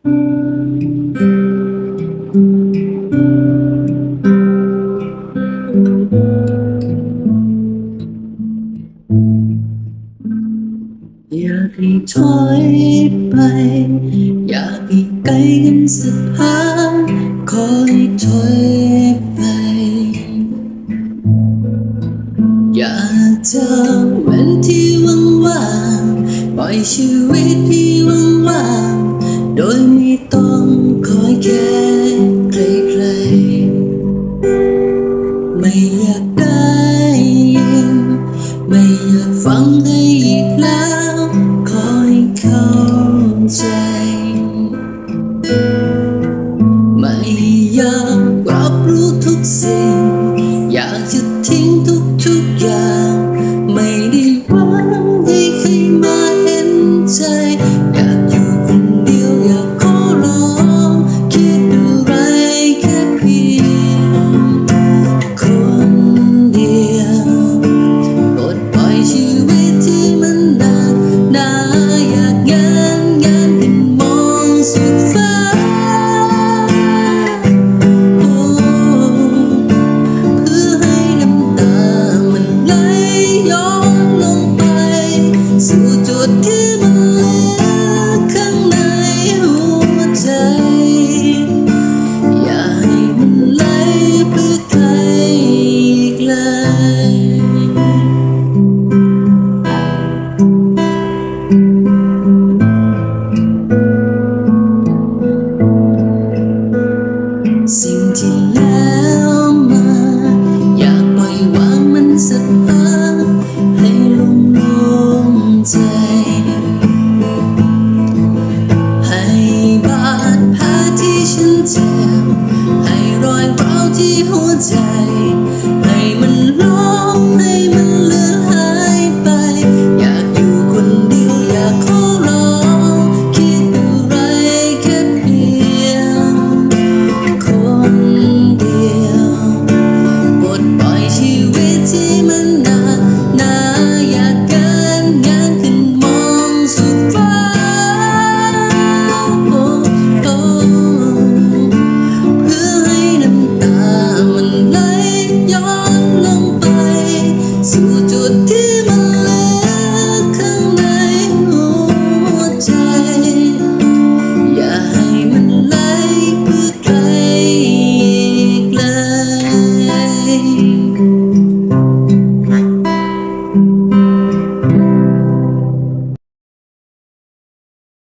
อยากให้ถอยไป อยากให้ไกลกันสักพักคอยถอยไป อยากจะเว้นที่ว่างๆปล่อยชีวิตที่ว่างๆโดย ต้องคอยแค่ใครๆไม่อยากได้ยินไม่อยากฟังให้อีกแล้ว คอยเข้าใจ ไม่อยากรับรู้ทุกสิ่ง จ็บให้รอยร้าวที่หัวใจ